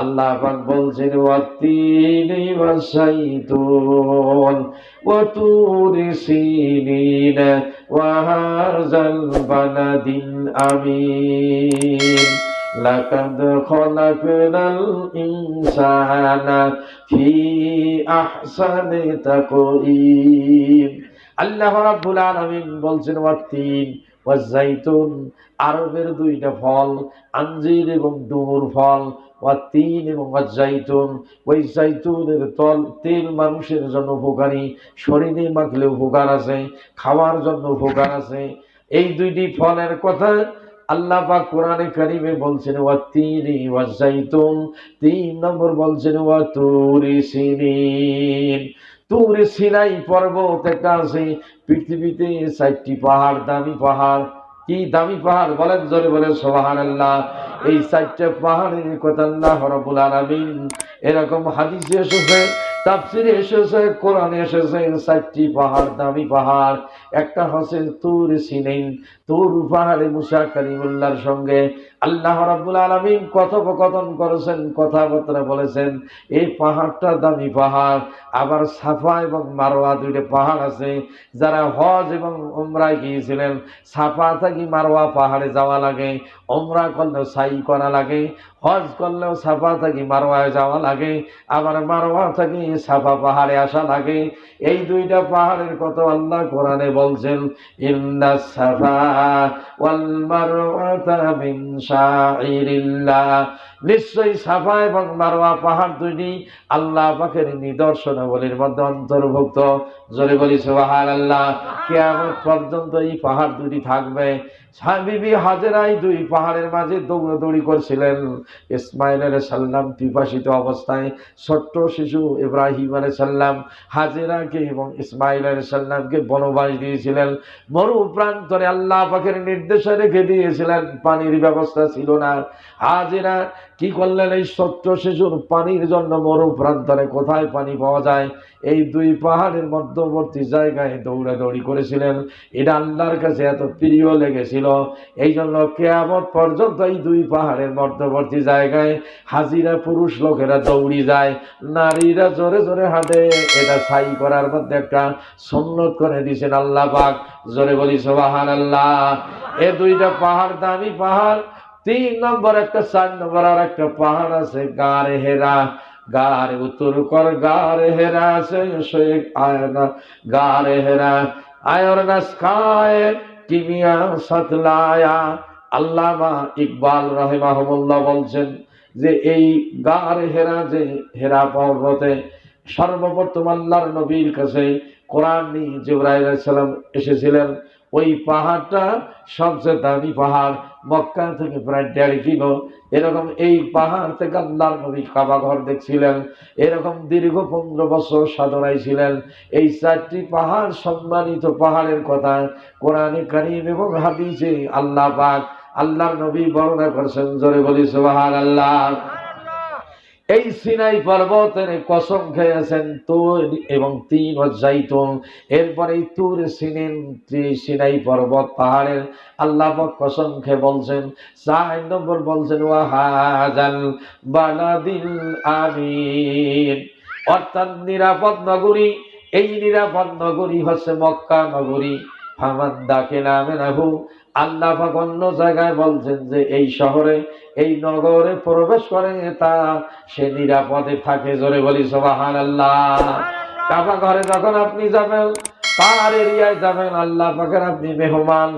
আল্লাহ পাক বলছেন ওয়াতিনি ওয়াসাইতুন ওয়া তুরি সিনিন ওয়া হাযাল বালাদিন আমিন। লাকাদ খলাকনাল ইনসানা ফি আহসানি তাকওয়িম। আল্লাহ রাব্বুল আলামিন বলছেন ওয়াতিন ওয়াজাইতুন আরবের দুইটা ফল আঞ্জির এবং ডুমুর ফল ওয়াত্তিন এবং ওয়াজাইতুন ওই জাইতুনের তল, তেল মানুষের জন্য উপকারী, শরীরে মাখলে উপকার আছে, খাওয়ার জন্য উপকার আছে। এই দুইটি ফলের কথা আল্লাহ পাক কোরআনে কারিমে বলছেন, ওয়া তিনি ওয়া জাইতুন। তিন নম্বর বলছেন, ওয়া তুরি সিনিন। তুরি সিনাই পর্বত একটা আছে পৃথিবীতে চারটি পাহাড়, দামি পাহাড়। কি দামি পাহাড়? বলেন, জোরে বলে সোহান আল্লাহ এই চারটা পাহাড়ের কথা আল্লাহ রবুল আলামিন এরকম হাদিসে এসেছে, তাফসিরে এসেছে, কোরআনে এসেছে চারটি পাহাড়, দামি পাহাড়। একটা হচ্ছে তুর সিনেন, তুর পাহাড়ে মুসা কালিমুল্লাহর সঙ্গে আল্লাহ রাব্বুল আলামিন কথোপকথন করেছেন, কথাবার্তা বলেছেন, এই পাহাড়টা দামি পাহাড়, আবার সাফা এবং মারোয়া দুইটা পাহাড় আছে, যারা হজ এবং ওমরায় গিয়েছিলেন, সাফা থাকি মারোয়া পাহাড়ে যাওয়া লাগে ওমরা করলেও সাই করা লাগে হজ করলেও সাফা থেকে, মারোয়ায় যাওয়া লাগে। আবার মারোয়া থেকে, সাফা পাহাড়ে আসা লাগে। এই দুইটা পাহাড়ের কত আল্লাহ কোরআনে বলছেন, ইন্না সাফা ওয়াল মারওয়াতা মিন শাইরিল্লাহ। নিশ্চয়ই সাফা এবং মারওয়া পাহাড় দুইটি আল্লাহ পাকের নিদর্শনাবলীর মধ্যে অন্তর্ভুক্ত। জোরে বলি, সুবহানাল্লাহ, কিয়ামত পর্যন্ত এই পাহাড় দুটি থাকবে। বিবি হাজেরাই দুই পাহাড়ের মাঝে দৌড়াদৌড়ি করছিলেন। ইসমাইল আলাইহিস সাল্লাম পিপাসিত অবস্থায় ছোট্ট শিশু ইব্রাহিম আলাইহিস সাল্লাম হাজেরাকে এবং ইসমাইল আলাইহিস সাল্লামকে বনবাস দিয়েছিলেন। মরু প্রান্তরে আল্লাহ পাখের নির্দেশে রেখে দিয়েছিলেন, পানির ব্যবস্থা ছিল না। হাজেরা কি করলেন এই ছোট্ট শিশুর পানির জন্য মরু প্রান্তরে কোথায় পানি পাওয়া যায়? এই দুই পাহাড়ের মধ্যবর্তী জায়গায় দৌড়াদৌড়ি করেছিলেন। এটা আল্লাহর কাছে এত প্রিয় লেগেছিল। এই জন্য কেয়ামত পর্যন্ত এই দুই পাহাড়ের মধ্যবর্তী জায়গায় হাজিরা পুরুষ লোকেরা দৌড়ি যায়। নারীরা জোরে জোরে হাঁটে। এটা ছাই করার মধ্যে একটা সন্ন্যত করে দিয়েছেন আল্লাহ পাক। জোরে বলি সোবাহান আল্লাহ এ দুইটা পাহাড় দামি পাহাড়। তিন নম্বর একটা, চার নম্বর আর একটা পাহাড় আছে, গারে হেরা, গারে উত্তর কর, গারে হেরা আছে, শেখ আয়না, গারে হেরা। আয়র কিমিয়া সাতলায়া আল্লামা ইকবাল রহিমাহমুল্লাহ বলছেন যে, এই গারে হেরা যে হেরা পর্বতে সর্বপ্রথম আল্লাহর নবীর কাছে কোরআন নিয়ে সালাম এসেছিলেন। ওই পাহাড়টা সবচেয়ে দামি পাহাড়। মক্কা থেকে প্রায় দেড় কিলো। এরকম এই পাহাড় থেকে আল্লাহর নবী কাবা ঘর দেখছিলেন। এরকম দীর্ঘ পনেরো বছর সাধনায় ছিলেন। এই চারটি পাহাড় সম্মানিত পাহাড়ের কথা কোরআনে কারিম এবং হাদিসে আল্লাহ পাক আল্লাহর নবী বর্ণনা করছেন। জোরে বলি সোহার আল্লাহ এই সিনাই পর্বতের কসম খেয়েছেন তুর এবং তিন জাইতুন এরপরে তুর সিনেন সিনাই পর্বত পাহাড়ের আল্লাহ কসম খেয়ে বলছেন, চার নম্বর বলছেন ওয়াহাজাল বালাদিল আমিন। অর্থাৎ নিরাপদ নগরী, এই নিরাপদ নগরী হচ্ছে মক্কা নগরী। ফামান দাকে নামে নাহু আল্লাহ অন্য জায়গায় বলছেন যে এই শহরে এই নগরে প্রবেশ করে তা সে নিরাপদে থাকে জোরে বলি সবাহান আল্লাহ কাবা ঘরে যখন আপনি যাবেন তার এরিয়ায় যাবেন আল্লাহ পাখের আপনি মেহমান।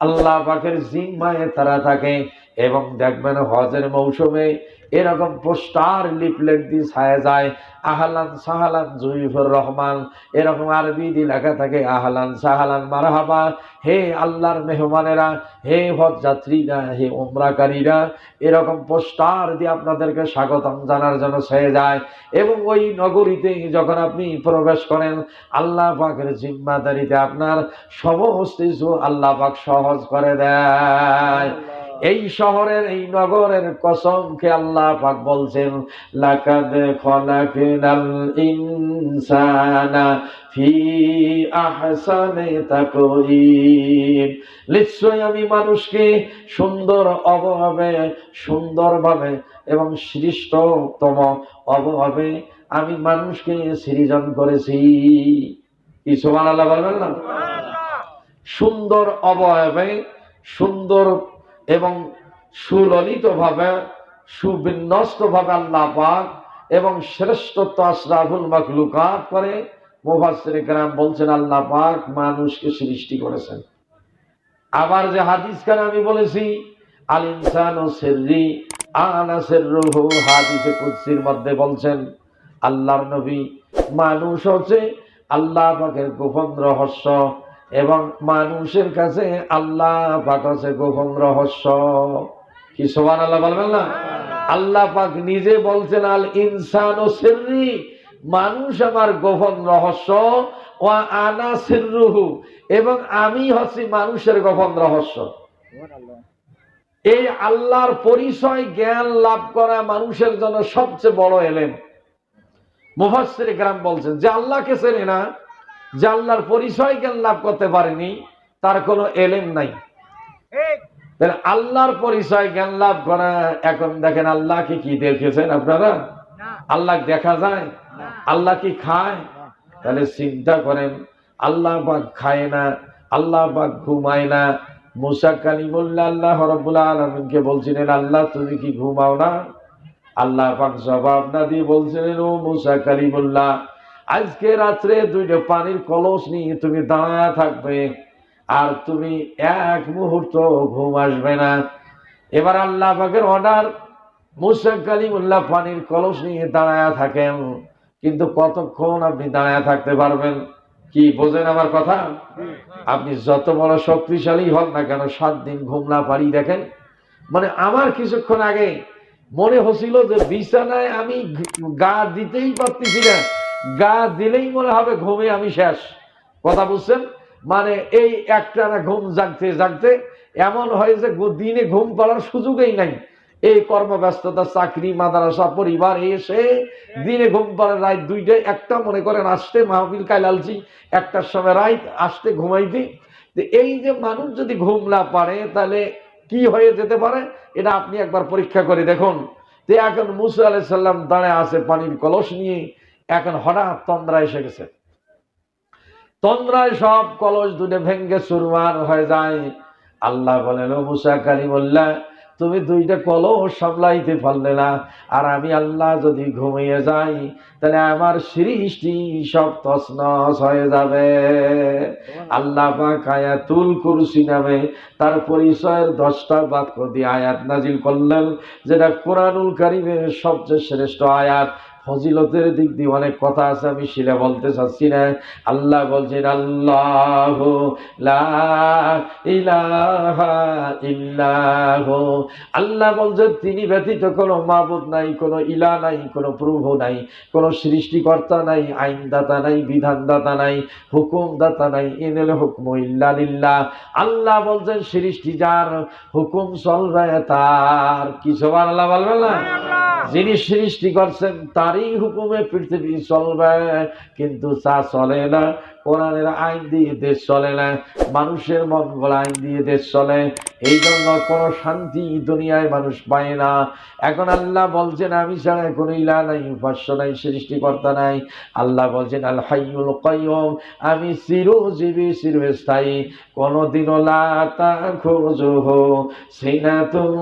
আল্লাহ পাখের জিম্মায় তারা থাকে। এবং দেখবেন হজের মৌসুমে এরকম পোস্টার লিফলেট দিয়ে ছায়া যায়, আহলান সাহালান জুইফুর রহমান, এরকম আরবি দিয়ে লেখা থাকে, আহলান সাহালান মারহাবা, হে আল্লাহর মেহমানেরা, হে হজ যাত্রীরা হে উমরাকারীরা, এরকম পোস্টার দিয়ে আপনাদেরকে স্বাগতম জানার জন্য ছেয়ে যায়। এবং ওই নগরীতে যখন আপনি প্রবেশ করেন, আল্লাহ পাকের জিম্মাদারিতে আপনার সমস্ত কিছু আল্লাহ পাক সহজ করে দেয়। এই শহরের এই নগরের কসমকে আল্লাহ পাক বলছেন লাকাদ খলাকনাল ইনসানা ফি আহসানি তাকওয়িম। নিশ্চয় আমি মানুষকে সুন্দর অবভাবে সুন্দরভাবে এবং সৃষ্টতম অবভাবে আমি মানুষকে সৃজন করেছি। কি সুবহানাল্লাহ বলবেন না? সুন্দর অবয়বে সুন্দর এবং সুললিতভাবে, সুবিন্যস্তভাবে আল্লাহ পাক এবং শ্রেষ্ঠত্ব আশরাফুল মখলুকাত করে মুফাসির গ্রাম বলছেন, আল্লাহ পাক মানুষকে সৃষ্টি করেছেন। আবার যে হাদিস খান আমি বলেছি, আল ইনসান ও শেররি আনাসের রুহু হাদিসে কুদ্সির মধ্যে বলছেন, আল্লাহর নবী মানুষ হচ্ছে আল্লাহ পাকের গোপন রহস্য এবং মানুষের কাছে আল্লাহ পাক আছে গোপন রহস্য। কি সোহান আল্লাহ বলবেন না? আল্লাহ পাক নিজে বলছেন, আল ইনসান ও সিররি মানুষ আমার গোপন রহস্য ও আনা সিররুহু এবং আমি হচ্ছি মানুষের গোপন রহস্য। এই আল্লাহর পরিচয়, জ্ঞান লাভ করা মানুষের জন্য সবচেয়ে বড় এলেম। মুফাসসির গ্রাম বলছেন যে, আল্লাহকে চেনে না যে আল্লাহর পরিচয় জ্ঞান লাভ করতে পারেনি তার কোনো এলেম নাই। তাহলে আল্লাহর পরিচয় জ্ঞান লাভ করা এখন দেখেন আল্লাহকে কি দেখেছেন আপনারা? আল্লাহ দেখা যায়? আল্লাহ কি খায়? তাহলে চিন্তা করেন আল্লাহ পাক খায় না আল্লাহ পাক ঘুমায় না। মুসা কালিমুল্লাহ আল্লাহ রব্বুল আলমিনকে বলছিলেন আল্লাহ তুমি কি ঘুমাও না? আল্লাহ পাক জবাব না দিয়ে বলছিলেন ও মুসা কালিমুল্লাহ আজকে রাত্রে দুইটা পানির কলস নিয়ে তুমি দাঁড়ায় থাকবে আর তুমি এক মুহূর্ত ঘুম আসবে না। এবার আল্লাহ পাকের অর্ডার মুসা কালিমুল্লাহ পানির কলস নিয়ে দাঁড়ায় থাকেন। কিন্তু কতক্ষণ আপনি দাঁড়ায় থাকতে পারবেন? কি, বোঝেন আমার কথা? আপনি যত বড় শক্তিশালী হন না কেন, সাত দিন ঘুম না পারি দেখেন। মানে আমার কিছুক্ষণ আগে মনে হচ্ছিল যে বিছানায় আমি গা দিতেই পারতেছি না। গা দিলেই মনে হবে ঘুমে আমি শেষ। কথা বুঝছেন? মানে এই একটা না ঘুম জাগতে জাগতে এমন হয় যে দিনে ঘুম পাড়ার সুযোগই নাই। এই কর্মব্যস্ততা, চাকরি, মাদ্রাসা, পরিবার এসে দিনে ঘুম পাড়ে রাত দুইটায় একটা মনে করেন, আসতে মাহফিল কাইলালছি একটার সময় রাত আসতে ঘুমাইতে। এই যে মানুষ যদি ঘুম না পারে তাহলে কি হয়ে যেতে পারে? এটা আপনি একবার পরীক্ষা করে দেখুন। তো এখন মুসা আলাই সাল্লাম দাঁড়ায় আছে পানির কলস নিয়ে। এখন হঠাৎ তন্দ্রা এসে গেছে। তন্দ্রায় সব কলস দুটো ভেঙ্গে চুরমার হয়ে যায়। আল্লাহ বলেন মুসা কালিমুল্লাহ তুমি দুইটা কলস সামলাইতে পারলে না। আর আমি আল্লাহ যদি ঘুমিয়ে যাই তাহলে আমার সৃষ্টি সব তছনছ হয়ে যাবে। আল্লাহ পাক আয়াতুল কুরসি নামে তার পরিচয়ের দশটা বাক্য দিয়ে আয়াত নাজিল করলেন যেটা কোরআনুল কারিমের সবচেয়ে শ্রেষ্ঠ আয়াত। ফজিলতের দিক দিয়ে অনেক কথা আছে, আমি শিলা বলতে চাচ্ছি না। আল্লাহ বলছেন, আল্লাহ ইল্লাহ। আল্লাহ বলছেন, তিনি ব্যতীত কোনো মাবুদ নাই, কোনো ইলা নাই, কোনো প্রভু নাই, কোনো সৃষ্টিকর্তা নাই, আইনদাতা নাই, বিধানদাতা নাই, হুকুমদাতা নাই, ইনেল হুকম ইল্লা আল্লাহ বলছেন, সৃষ্টি যার হুকুম চলবে, তার কি সবার আল্লাহ বলবেন না যিনি সৃষ্টি করছেন তারই হুকুমে পৃথিবী চলবে কিন্তু তা চলে না। কোরআনের আইন দিয়ে দেশ চলে না, মানুষের মঙ্গল আইন দিয়ে দেশ চলে। এই জন্য কোনো শান্তি দুনিয়ায় মানুষ পায় না। এখন আল্লাহ বলছেন, আমি ছাড়া কোনো ইলা নাই, উপাস্য নাই, সৃষ্টিকর্তা নাই। আল্লাহ বলছেন, আল হাইয়ুল কাইয়ুম, আমি চিরজীবী, চিরস্থায়ী। কোনোদিনও লা তাখুযুহু সিনাতুন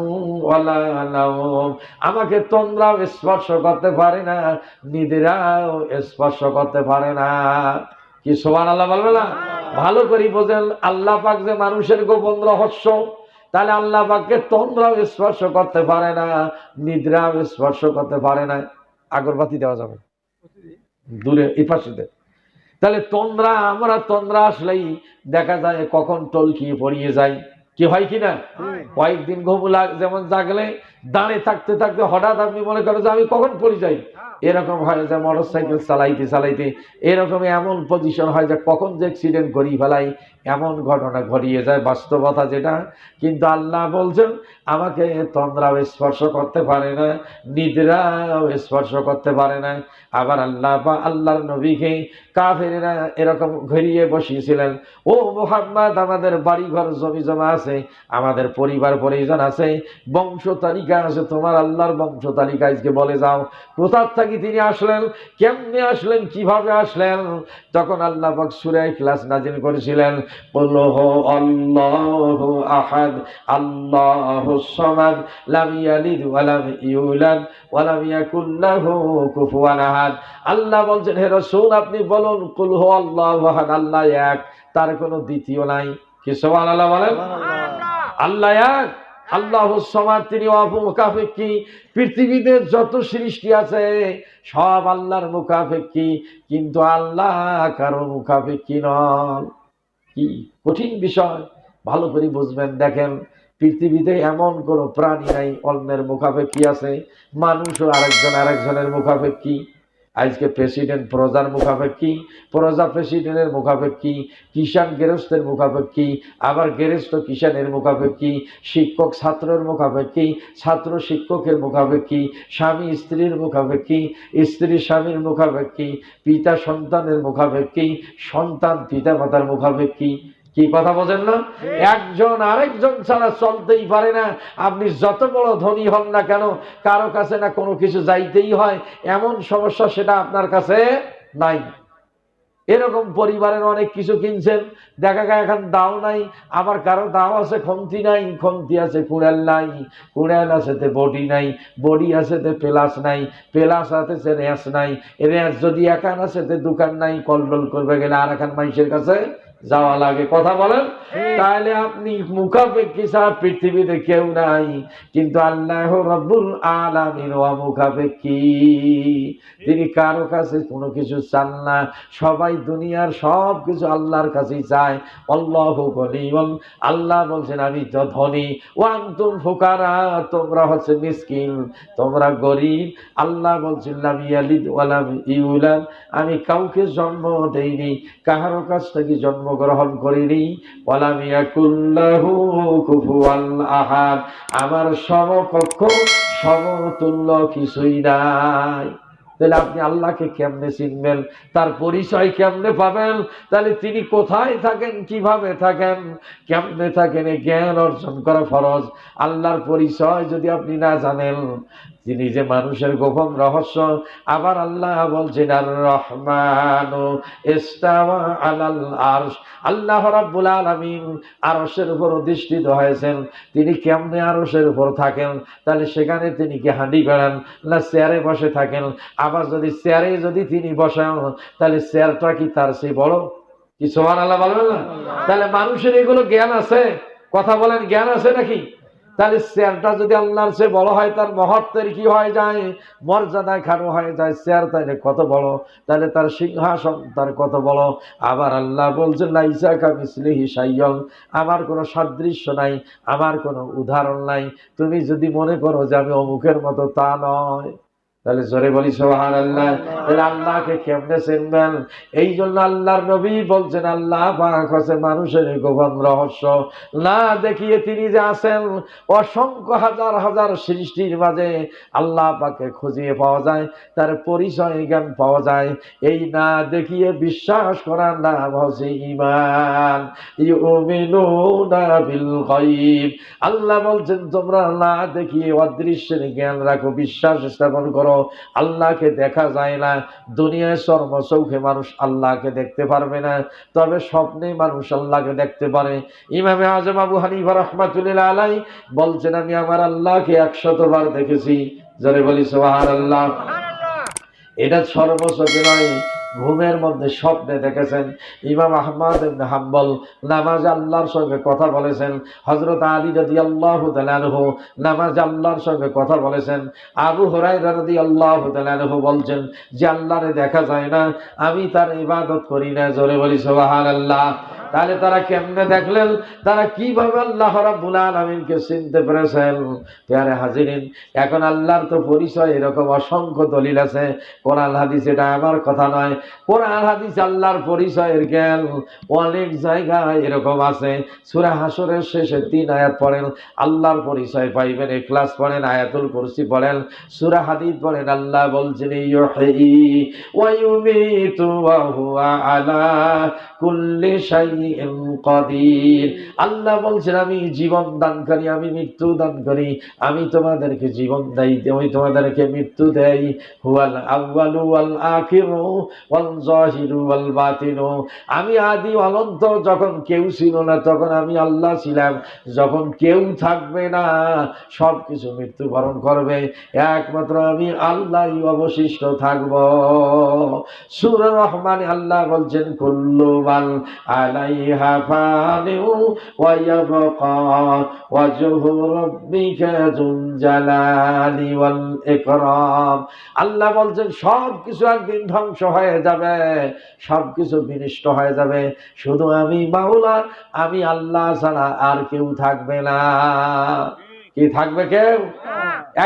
ওয়ালা নাওম। আমাকে তোমরাও স্পর্শ করতে পারে না নিদ্রাও স্পর্শ করতে পারে না। কি সোহান আল্লাহ বলবে না? ভালো করে বোঝেন আল্লাহ পাক যে মানুষের গোপন রহস্য তাহলে আল্লাহ পাককে তন্দ্রাও স্পর্শ করতে পারে না নিদ্রাও স্পর্শ করতে পারে না। আগরবাতি দেওয়া যাবে। দূরে পাশে তাহলে তন্দ্রা আমরা তন্দ্রা আসলেই দেখা যায় কখন টলকিয়ে পড়িয়ে যাই কি হয় কি না? কয়েকদিন ঘুম যেমন জাগলে দাঁড়িয়ে থাকতে থাকতে হঠাৎ আপনি মনে করেন যে আমি কখন পড়ে যাই? এরকম হয় যে মোটর সাইকেল চালাইতে চালাইতে, এরকম এমন পজিশন হয় যে কখন যে অ্যাক্সিডেন্ট করি ফেলাই, এমন ঘটনা ঘটিয়ে যায়, বাস্তবতা যেটা। কিন্তু আল্লাহ বলছেন, আমাকে তন্দ্রাও স্পর্শ করতে পারে না, নিদ্রাও স্পর্শ করতে পারে না। আবার আল্লাহ বা আল্লাহর নবীকে কাফেরেরা এরকম ঘুরিয়ে বসিয়েছিলেন, ও মোহাম্মদ, আমাদের বাড়ি ঘর জমি জমা আছে, আমাদের পরিবার পরিজন আছে, বংশ তালিকা আছে, তোমার আল্লাহর বংশ তালিকা আজকে বলে যাও কোথার থাকি তিনি আসলেন? কেমনে আসলেন? কীভাবে আসলেন? তখন আল্লাহ পাক সূরা ইখলাস নাজিল করেছিলেন। বলল হো আল্লাহু আহাদ আল্লাহুস সামাদ লাম ইয়ালিদ ওয়া লাম ইউলাদ ওয়া লাম ইয়াকুল লাহু কুফুয়ান আহাদ। আল্লাহ বলছেন হে রাসূল আপনি বলুন কুল হু আল্লাহু আহাদ আল্লাহ এক তার কোনো দ্বিতীয় নাই। কি সুবহানাল্লাহ বলেন? আল্লাহ এক। আল্লাহ সমাজ তিনি মুখাফেক্ষি পৃথিবীতে যত সৃষ্টি আছে, সব আল্লাহর মুখাফেক্ষি কিন্তু আল্লাহ কারও মুখাফেক্ষি নন। কি কঠিন বিষয়। ভালো করে বুঝবেন, দেখেন, পৃথিবীতে এমন কোনো প্রাণী নাই, অন্যের মুখাপেক্ষি আছে। মানুষও আরেকজন আরেকজনের মুখাপেক্ষি। আজকে প্রেসিডেন্ট প্রজার মুখাপেক্ষি, প্রজা প্রেসিডেন্টের মুখাপেক্ষি, কিষাণ গেরস্তের মুখাপেক্ষি, আবার গেরস্ত কিষাণের মুখাপেক্ষি, শিক্ষক ছাত্রের মুখাপেক্ষি, ছাত্র শিক্ষকের মুখাপেক্ষি, স্বামী স্ত্রীর মুখাপেক্ষি, স্ত্রী স্বামীর মুখাপেক্ষি, পিতা সন্তানের মুখাপেক্ষি, সন্তান পিতা মাতার মুখাপেক্ষি কি কথা বোঝেন না? একজন আরেকজন ছাড়া চলতেই পারে না। আপনি যত বড় ধনী হন না কেন, কারও কাছে না কোনো কিছু যাইতেই হয়। এমন সমস্যা সেটা আপনার কাছে নাই। এরকম পরিবারের অনেক কিছু কিনছেন, দেখা যায় এখন দাও নাই, আবার কারও দাও আছে, খন্তি নাই, খন্তি আছে, কুড়াল নাই, কুড়াল আছে তে বডি নাই, বডি আছে তে পেলাস নাই, পেলাস আছে সে রেঁস নাই রেঁস যদি একান আছে তে দোকান নাই, কলডল করবে গেলে আর একান মানুষের কাছে যাওয়া লাগে। কথা বলেন? তাহলে আপনি মুখাপেক্ষি পৃথিবীতে কেউ নাই। কিন্তু আল্লাহ রব্বুল আলামিন ওয়া তিনি কারও কাছে কোনো কিছু চান না। সবাই দুনিয়ার সব কিছু আল্লাহর কাছেই চায়। গনিমন। আল্লাহ বলছেন, আমি তো ধনী। ওয়ান তুম ফুকারা। তোমরা হচ্ছে মিসকিন। তোমরা গরিব। আল্লাহ বলছেন, লাম ইয়ালিদ ওয়ালাম ইউলাদ। আমি কাউকে জন্ম দেইনি। কাহারো কাছ থেকে জন্মগ্রহণ করিনি। ওয়ালাম কুফুয়ান আহাদ। আমার সমকক্ষ সমতুল্য কিছুই নাই। তাহলে আপনি আল্লাহকে কেমনে চিনবেন? তার পরিচয় কেমনে পাবেন? তাহলে তিনি কোথায় থাকেন? কীভাবে থাকেন? কেমনে থাকেন? জ্ঞান অর্জন করা ফরজ। আল্লাহর পরিচয় যদি আপনি না জানেন তিনি যে মানুষের গোপন রহস্য, আবার আল্লাহ বলছেন আর রহমান আল্লাহ রাব্বুল আলামিন আরশের উপর অধিষ্ঠিত হয়েছেন। তিনি কেমনে আরশের উপর থাকেন? তাহলে সেখানে তিনি কি হাঁডি বেড়ান না চেয়ারে বসে থাকেন? আবার যদি চেয়ারে যদি তিনি বসেন, তাহলে চেয়ারটা কি তার সেই বড়? কি সোহান আল্লাহ বলবেন না? তাহলে মানুষের এগুলো জ্ঞান আছে? কথা বলেন, জ্ঞান আছে নাকি? তাহলে শেয়ারটা যদি আল্লাহর সে বড় হয়, তার মহত্বের কি হয়ে যায়? মর্যাদায় খাটো হয়ে যায়। শেয়ার তাহলে কত বড়? তাহলে তার সিংহাসন তার কত বড়? আবার আল্লাহ বলছে, লাইসা কামিসলি সাইয়ল আমার কোনো সাদৃশ্য নাই, আমার কোনো উদাহরণ নাই। তুমি যদি মনে করো যে আমি অমুকের মতো, তা নয়। তাহলে জোরে বলি সোহান আল্লাহ তাহলে আল্লাহকে কেমনে চিনবেন? এই জন্য আল্লাহর নবী বলছেন, আল্লাহ হচ্ছে মানুষের গোপন রহস্য। না দেখিয়ে তিনি যে আছেন, অসংখ্য হাজার হাজার সৃষ্টির মাঝে আল্লাহ পাকে খুঁজিয়ে পাওয়া যায়, তার পরিচয় জ্ঞান পাওয়া যায়। এই না দেখিয়ে বিশ্বাস করার নাম হচ্ছে ইমান আল্লাহ বলছেন, তোমরা না দেখিয়ে অদৃশ্যের জ্ঞান রাখো, বিশ্বাস স্থাপন করো। আল্লাহকে দেখা যায় না। দুনিয়ায় চর্ম চৌখে মানুষ আল্লাহকে দেখতে পারবে না। তবে স্বপ্নে মানুষ আল্লাহকে দেখতে পারে। ইমামে আজম আবু হানিফা রহমাতুল্লাহ আলাই বলছেন আমি আমার আল্লাহকে একশতবার দেখেছি। যারে বলি সোহার আল্লাহ এটা সর্বচোখে নয় ঘুমের মধ্যে স্বপ্নে দেখেছেন ইমাম আহমদ হাম্বল, নামাজ আল্লাহর সঙ্গে কথা বলেছেন। হজরত আলী রদি আল্লাহ তালানহু নামাজ আল্লাহর সঙ্গে কথা বলেছেন। আবু হরাই রদি আল্লাহ তালানহু বলছেন যে, আল্লাহরে দেখা যায় না, আমি তার ইবাদত করি না, জোরে বলি সোহান আল্লাহ তাহলে তারা কেমনে দেখলেন? তারা কীভাবে আল্লাহ রাব্বুল আলামিনকে চিনতে পেরেছেন? পেয়ারে হাজিরিন, এখন আল্লাহর তো পরিচয়, এরকম অসংখ্য দলিল আছে। কোরআন হাদিস এটা আমার কথা নয়। কোরআন হাদিস আল্লাহর পরিচয়ের জ্ঞান। অনেক জায়গায় এরকম আছে। সূরা হাসরের শেষে তিন আয়াত পড়েন, আল্লাহর পরিচয় পাইবেন ইখলাস পড়েন, আয়াতুল কুরসি পড়েন, সুরা হাদিদ পড়েন, আল্লাহ বলছেন ইউহি ওয়া আলা কুল্লি কাদির আল্লাহ বলছেন, আমি জীবন আমি মৃত্যু আমি তোমাদেরকে জীবন দেই, আমি তোমাদেরকে মৃত্যু দেই। আমি আদি অনন্ত যখন কেউ ছিল না, তখন আমি আল্লাহ ছিলাম। যখন কেউ থাকবে না সব কিছু মৃত্যুবরণ করবে। একমাত্র আমি আল্লাহই অবশিষ্ট থাকব। সুর রহমান আল্লাহ বলছেন, কুল্লু বাল আলাইহা ওয়া ইয়াবকা ওয়াজহু রাব্বিকা যুল জালালি ওয়াল ইকরাম আল্লাহ বলছেন সব কিছু একদিন ধ্বংস হয়ে যাবে সব কিছু বিনষ্ট হয়ে যাবে। শুধু আমি মাওলা আমি আল্লাহ ছাড়া আর কেউ থাকবে না। কি থাকবে কেউ?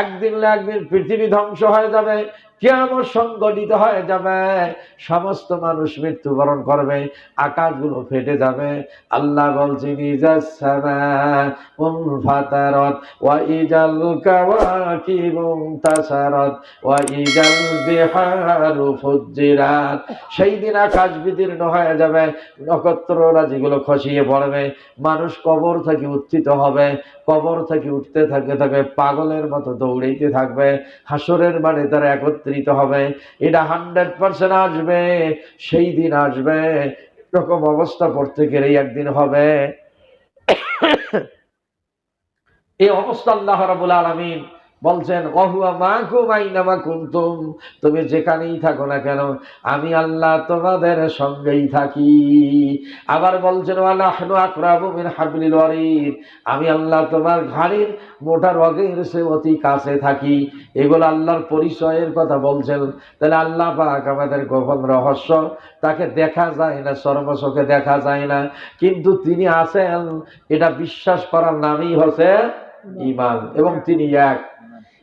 একদিন না একদিন পৃথিবী ধ্বংস হয়ে যাবে কেমন সংগঠিত হয়ে যাবে? সমস্ত মানুষ মৃত্যুবরণ করবে, আকাশগুলো ফেটে যাবে। আল্লাহ বলছে ফাতারত সেই দিন আকাশ বিদীর্ণ হয়ে যাবে, নক্ষত্ররা যেগুলো খসিয়ে পড়বে, মানুষ কবর থেকে উত্থিত হবে। কবর থেকে উঠতে থাকে থাকে পাগলের মতো দৌড়াইতে থাকবে। হাসরের মানে তারা একত্রিত হবে। এটা হান্ড্রেড পার্সেন্ট আসবে, সেই দিন আসবে। এরকম অবস্থা গেলেই একদিন হবে। এই অবস্থা আল্লাহ রাবুল আলমিন বলছেন অহুয়া কুন্তুম? তুমি যেখানেই থাকো না কেন, আমি আল্লাহ তোমাদের সঙ্গেই থাকি। আবার বলছেন আল্লাহনু আকরাবু মিন হাবলিল ওয়ারিদ? আমি আল্লাহ তোমার ঘাড়ির মোটা রগের সে অতি কাছে থাকি। এগুলো আল্লাহর পরিচয়ের কথা বলছেন। তাহলে আল্লাহ পাক আমাদের গোপন রহস্য, তাকে দেখা যায় না সর্বচোখে দেখা যায় না। কিন্তু তিনি আছেন, এটা বিশ্বাস করার নামই হচ্ছে ইমান এবং তিনি এক।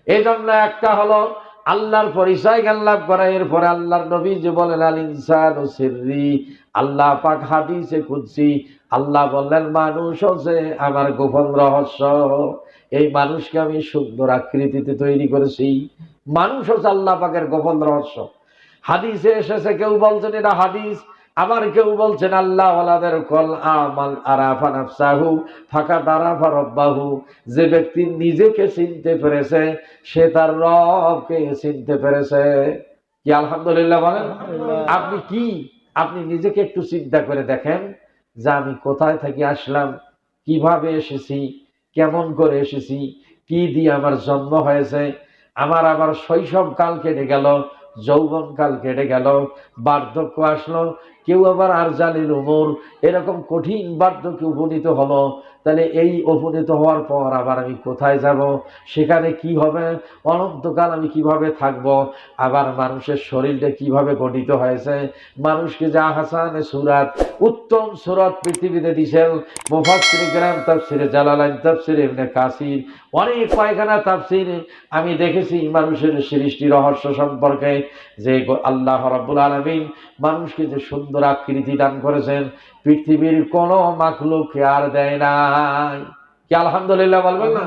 এই জন্য একটা হলো, আল্লাহর পরিচয় জ্ঞান লাভ করা, এরপরে আল্লাহর নবী যে বলেন, আল ইনসান ও সিররি। আল্লাহ পাক হাদিসে খুঁজছি আল্লাহ বললেন, মানুষ হচ্ছে আমার গোপন রহস্য। এই মানুষকে আমি সুন্দর আকৃতিতে তৈরি করেছি। মানুষ হচ্ছে আল্লাহ পাকের গোপন রহস্য। হাদিসে এসেছে কেউ বলছেন এটা হাদিস। আবার কেউ বলছেন আল্লাহ ওয়ালাদের কল আমাল আরাফা নাফসাহু ফাঁকা দারাফা রব্বাহু। যে ব্যক্তি নিজেকে চিনতে পেরেছে সে তার রবকে চিনতে পেরেছে। কি আলহামদুলিল্লাহ বলেন? আপনি কি? আপনি নিজেকে একটু চিন্তা করে দেখেন যে আমি কোথায় থেকে আসলাম কীভাবে এসেছি কেমন করে এসেছি? কি দিয়ে আমার জন্ম হয়েছে? আমার আবার শৈশবকাল কেটে গেল যৌবনকাল কেটে গেল, বার্ধক্য আসলো, কেউ আবার আর জালিল উমর। এরকম কঠিন বার্ধক্যে উপনীত হলো তাহলে এই উপনীত হওয়ার পর আবার আমি কোথায় যাব? সেখানে কি হবে? অনন্তকাল আমি কীভাবে থাকব? আবার মানুষের শরীরটা কীভাবে গঠিত হয়েছে? মানুষকে যা হাসান সুরাত, উত্তম সুরাত পৃথিবীতে দিছেন। শ্রী গ্রাম তাফসিরে জালালাইন তাফসিরে ইবনে কাসির। অনেক পায়খানা, তাফসির আমি দেখেছি মানুষের সৃষ্টি রহস্য সম্পর্কে যে আল্লাহ রাব্বুল আলমিন মানুষকে যে সুন্দর আকৃতি দান করেছেন, পৃথিবীর কোনো মাকলুক আর দেয় নাই। কি আলহামদুলিল্লাহ বলবেন না?